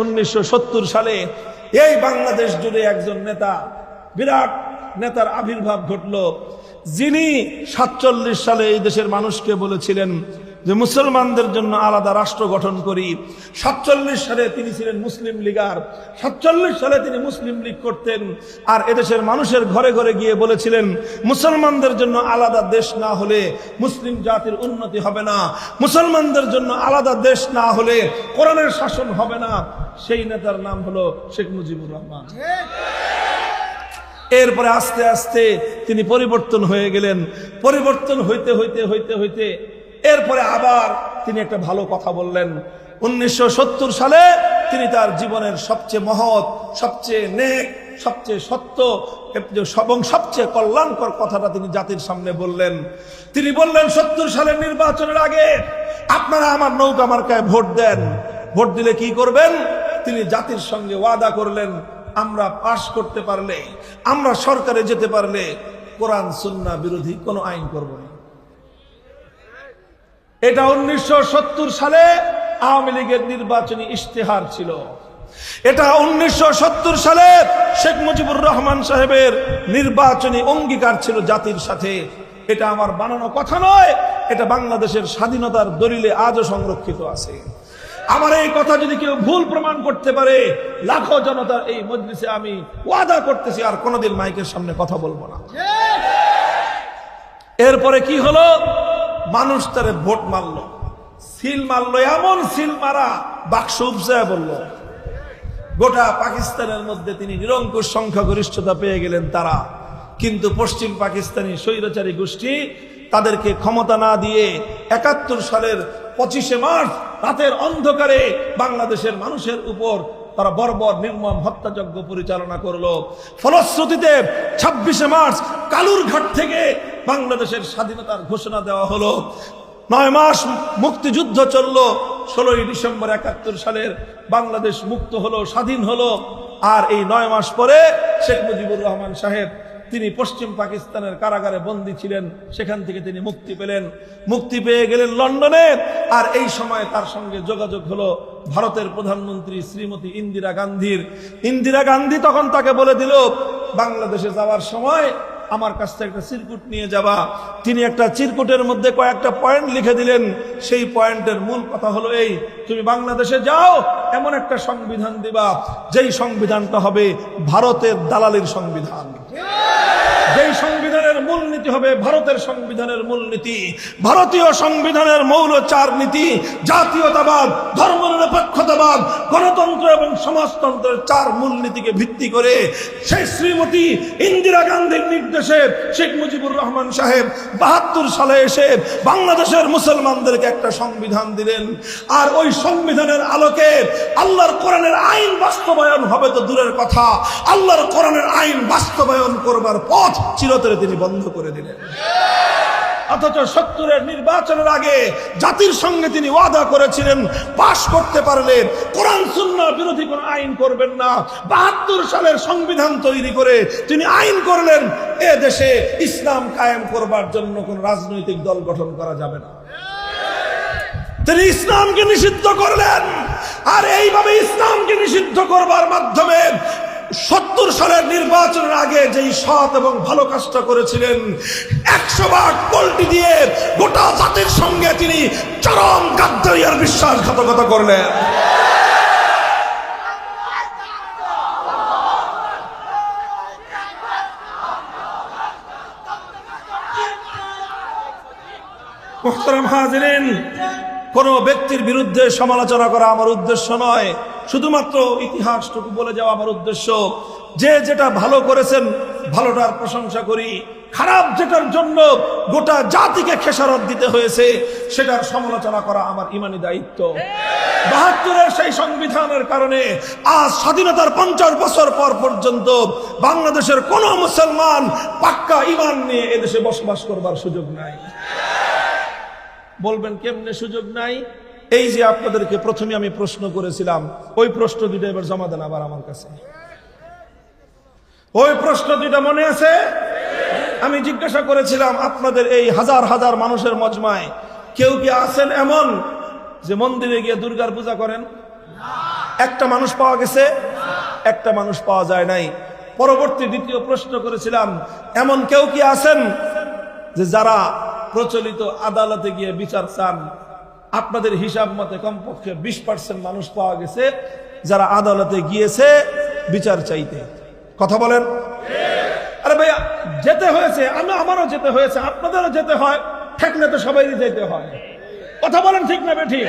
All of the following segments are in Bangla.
উনিশশো সত্তর সালে এই বাংলাদেশ জুড়ে একজন নেতা, বিরাট নেতার আবির্ভাব ঘটল। যিনি সাতচল্লিশ সালে এই দেশের মানুষকে বলেছিলেন যে মুসলমানদের জন্য আলাদা রাষ্ট্র গঠন করি। সাতচল্লিশ সালে তিনি ছিলেন মুসলিম লীগার। সাতচল্লিশ সালে তিনি মুসলিম লীগ করতেন। আর এদেশের মানুষের ঘরে ঘরে গিয়ে বলেছিলেন, মুসলমানদের জন্য আলাদা দেশ না হলে মুসলিম জাতির উন্নতি হবে না। মুসলমানদের জন্য আলাদা দেশ না হলে কোরআনের শাসন হবে না। সেই নেতার নাম হলো শেখ মুজিবুর রহমান। এরপরে আস্তে আস্তে তিনি পরিবর্তন হয়ে গেলেন। পরিবর্তন হইতে হইতে হইতে হইতে এরপরে আবার তিনি একটা ভালো কথা বললেন। উনিশশো সত্তর সালে তিনি তার জীবনের সবচেয়ে মহৎ, সবচেয়ে নেক, সবচেয়ে সত্য, এবং সবচেয়ে কল্যাণকর কথাটা তিনি জাতির সামনে বললেন। তিনি বললেন, সত্তর সালের নির্বাচনের আগে আপনারা আমার নৌকা মার্কায় ভোট দেন। ভোট দিলে কি করবেন? তিনি জাতির সঙ্গে ওয়াদা করলেন, আমরা পাশ করতে পারলে, আমরা সরকারে যেতে পারলে কোরআন, সুন্না বিরোধী কোনো আইন করব না। এটা উনিশশো সত্তর সালে আওয়ামী লীগের নির্বাচনী ইশতেহার ছিল। এটা উনিশশো সালে শেখ মুজিবুর রহমান সাহেবের নির্বাচনী অঙ্গীকার ছিল জাতির সাথে। এটা আমার বানানো কথা নয় এটা বাংলাদেশের স্বাধীনতার দলিলে আজও সংরক্ষিত আছে। আমার এই কথা যদি কেউ ভুল প্রমাণ করতে পারে লাখো জনতার এই মজলিসে আমি ওয়াদা করতেছি আর কোনোদিন মাইকের সামনে কথা বলব না। এরপরে কি হলো? মানুষ তারে ভোট মারল। সিল মারলো, এমন সিল মারা বাক্স উপজায় বলল, গোটা পাকিস্তানের মধ্যে তিনি নিরঙ্কুশ সংখ্যাগরিষ্ঠতা পেয়ে গেলেন তারা। কিন্তু পশ্চিম পাকিস্তানি স্বৈরাচারী গোষ্ঠী তাদেরকে ক্ষমতা না দিয়ে একাত্তর সালের পঁচিশে মার্চ রাতের অন্ধকারে বাংলাদেশের মানুষের উপর তারা বর্বর, নির্মম, হত্যাযজ্ঞ পরিচালনা করল। ফলশ্রুতিতে ছাব্বিশে মার্চ কালুরঘাট থেকে বাংলাদেশের স্বাধীনতার ঘোষণা দেওয়া হলো। নয় মাস মুক্তিযুদ্ধ চলল। ষোলোই ডিসেম্বর একাত্তর সালের বাংলাদেশ মুক্ত হলো, স্বাধীন হলো। আর এই নয় মাস পরে শেখ মুজিবুর রহমান সাহেব তিনি পশ্চিম পাকিস্তানের কারাগারে বন্দী ছিলেন, সেখান থেকে তিনি মুক্তি পেলেন। মুক্তি পেয়ে গেলেন লন্ডনে, আর এই সময় তার সঙ্গে যোগাযোগ হলো ভারতের প্রধানমন্ত্রী শ্রীমতী ইন্দিরা গান্ধীর। ইন্দিরা গান্ধী তখন তাকে বলে দিল, বাংলাদেশে যাওয়ার সময় আমার কাছ থেকে একটা চিরকুট নিয়ে যাবা। তিনি একটা চিরকুটের মধ্যে কয়েকটা পয়েন্ট লিখে দিলেন। সেই পয়েন্টের মূল কথা হলো এই, তুমি বাংলাদেশে যাও, এমন একটা সংবিধান দিবা, যেই সংবিধানটা হবে ভারতের দালালির সংবিধান। যেই সংবিধানের মূলনীতি হবে ভারতের সংবিধানের মূলনীতি। ভারতীয় সংবিধানের মৌল চার নীতি জাতীয়তাবাদ গণতন্ত্র এবং সমাজতন্ত্রের চার মূলনীতিকে ভিত্তি করে সেই শ্রীমতী ইন্দিরা গান্ধীর নির্দেশে শেখ মুজিবুর রহমান সাহেব বাহাত্তর সালে এসে বাংলাদেশের মুসলমানদেরকে একটা সংবিধান দিলেন। আর ওই সংবিধানের আলোকে আল্লাহর কোরআনের আইন বাস্তবায়ন হবে তো দূরের কথা। আল্লাহর কোরআনের আইন বাস্তবায়ন করবার পথ চিরতরে তিনি বন্ধ করে দিলেন। অথচ সত্তরের নির্বাচনের আগে জাতির সঙ্গে তিনি ওয়াদা করেছিলেন, পাশ করতে পারলে কোরআন সুন্না বিরোধী কোন আইন করবেন না। বাহাত্তর সালের সংবিধান তৈরি করে তিনি আইন করলেন, এ দেশে ইসলাম কায়েম করবার জন্য কোন রাজনৈতিক দল গঠন করা যাবে না। তিনি ইসলামকে নিষিদ্ধ করলেন, আর এইভাবে ইসলামকে নিষিদ্ধ করবার মাধ্যমে সত্তর সালের নির্বাচনের আগে যেই সৎ এবং ভালো কাজটা করেছিলেন, একশো ভাগ পল্টি দিয়ে গোটা জাতির সঙ্গে তিনি চরম গাদ্দারিয়ার বিশ্বাসঘাতকতা করলেন। মোহতারাম হাজিরিন কোন ব্যক্তির বিরুদ্ধে সমালোচনা করা আমার উদ্দেশ্য নয়। শুধুমাত্র ইতিহাসটুকু বলে যাওয়া আমার উদ্দেশ্য। যে যেটা ভালো করেছেন, ভালোটার প্রশংসা করি। খারাপ যেটার জন্য গোটা জাতিকে খেসারত দিতে হয়েছে, সেটার সমালোচনা করা আমার ইমানি দায়িত্ব। বাহাত্তরের সেই সংবিধানের কারণে আজ স্বাধীনতার পঞ্চাশ বছর পর পর্যন্ত বাংলাদেশের কোন মুসলমান পাক্কা ইমান নিয়ে এদেশে বসবাস করবার সুযোগ নাই। বলবেন, কেমনে সুযোগ নাই? এই যে আপনাদেরকে প্রথমে আমি প্রশ্ন করেছিলাম, ওই প্রশ্ন দুইটা এবার জমা দেন আবার আমার কাছে। ওই প্রশ্ন দুইটা মনে আছে? আমি জিজ্ঞাসা করেছিলাম, আপনাদের এই হাজার হাজার মানুষের মজমায় কেউ কি আছেন এমন যে মন্দিরে গিয়ে দুর্গার পূজা করেন? একটা মানুষ পাওয়া গেছে, একটা মানুষ পাওয়া যায় নাই। পরবর্তী দ্বিতীয় প্রশ্ন করেছিলাম, এমন কেউ কি আছেন যে যারা প্রচলিত আদালতে গিয়ে বিচার চান। আপনাদের হিসাব মতে কমপক্ষে বিশ পার্সেন্ট মানুষ পাওয়া গেছে যারা আদালতে গিয়েছে বিচার চাইতে। কথা বলেন? আরে ভাইয়া, যেতে হয়েছে আমি আমারও যেতে হয়েছে, আপনাদেরও যেতে হয় ঠেকলে তো সবাই যেতে হয়। কথা বলেন ঠিক না ঠিক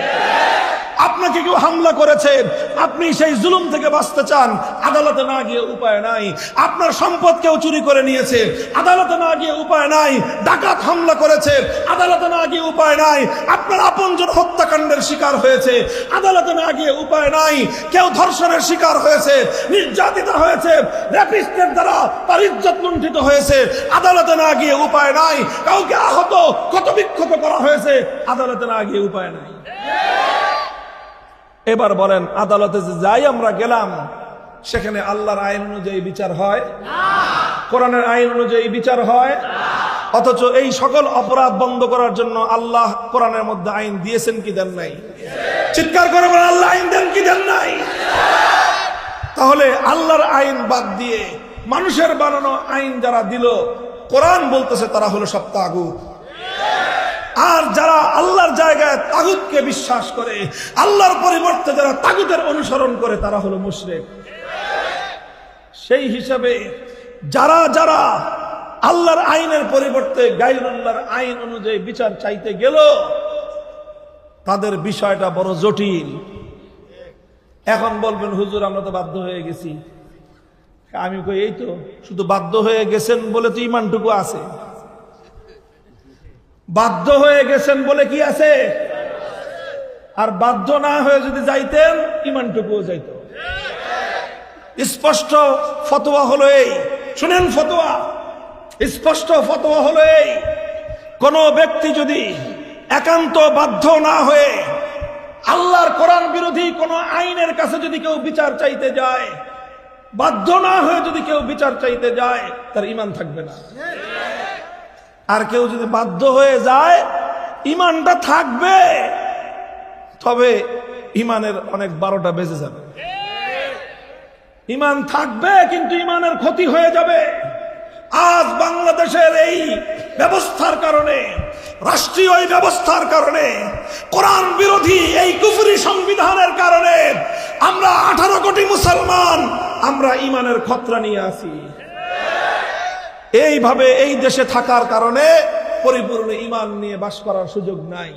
আপনাকে কেউ হামলা করেছে। আপনি সেই জুলুম থেকে বাঁচতে চান। আদালতে না গিয়ে উপায় নাই। আপনার সম্পদ কেউ চুরি করে নিয়েছে। আদালতে না গিয়ে উপায় নাই। ডাকাত হামলা করেছে। আদালতে না গিয়ে উপায় নাই। আপনার আপনজন হত্যাকাণ্ডের শিকার হয়েছে। আদালতে না গিয়ে উপায় নাই। কেউ ধর্ষণের শিকার হয়েছে। নির্যাতিত হয়েছে। র্যাপিস্টের দ্বারা তার ইজ্জত লুণ্ঠিত হয়েছে। আদালতে না গিয়ে উপায় নাই। কাউকে আহত ক্ষত বিক্ষত করা হয়েছে। আদালতে না গিয়ে উপায় নাই। এবার বলেন, আদালতে যাই আমরা গেলাম, সেখানে আল্লাহর আইন অনুযায়ী বিচার হয়? কোরআনের আইন অনুযায়ী বিচার হয়? অথচ এই সকল অপরাধ বন্ধ করার জন্য আল্লাহ কোরআনের মধ্যে আইন দিয়েছেন কি দেন নাই? চিৎকার করে আল্লাহ আইন দেন কি দেন নাই? তাহলে আল্লাহর আইন বাদ দিয়ে মানুষের বানানো আইন যারা দিল, কোরআন বলতেছে তারা হলো সপ্তাহ আর যারা আল্লাহর জায়গায় তাগুতকে বিশ্বাস করে, আল্লাহর পরিবর্তে যারা তাগুতের অনুসরণ করে, তারা হলো মুশরিক। সেই হিসাবে যারা যারা আল্লাহর আইনের পরিবর্তে গাইরুল্লাহর আইন অনুযায়ী বিচার চাইতে গেল, তাদের বিষয়টা বড় জটিল। এখন বলবেন, হুজুর, আমরা তো বাধ্য হয়ে গেছি। আমি কই, এই তো, শুধু বাধ্য হয়ে গেছেন বলে তো ইমানটুকু আছে। বাধ্য হয়ে গেছেন বলে কি আছে? আর বাধ্য না হয়ে যদি যাইতেন, ইমানটুকুও যাইত। স্পষ্ট ফতোয়া হলো এই। শুনেন ফতোয়া। স্পষ্ট ফতোয়া হলো এই। কোন ব্যক্তি যদি একান্ত বাধ্য না হয়ে আল্লাহর কোরআন বিরোধী কোন আইনের কাছে যদি কেউ বিচার চাইতে যায়, বাধ্য না হয়ে যদি কেউ বিচার চাইতে যায়, তার ইমান থাকবে না। আর কেউ যদি বাধ্য হয়ে যায়, ইমানটা থাকবে। তবে ইমানের অনেক বারোটা বেজে যাবে। ইমান থাকবে, কিন্তু ইমানের ক্ষতি হয়ে যাবে। আজ বাংলাদেশের এই ব্যবস্থার কারণে, রাষ্ট্রীয় এই ব্যবস্থার কারণে, কোরআন বিরোধী এই কুফরি সংবিধানের কারণে আমরা আঠারো কোটি মুসলমান, আমরা ইমানের খতরা নিয়ে আসি এইভাবে এই দেশে থাকার কারণে পরিপূর্ণ ইমান নিয়ে বাস করার সুযোগ নাই।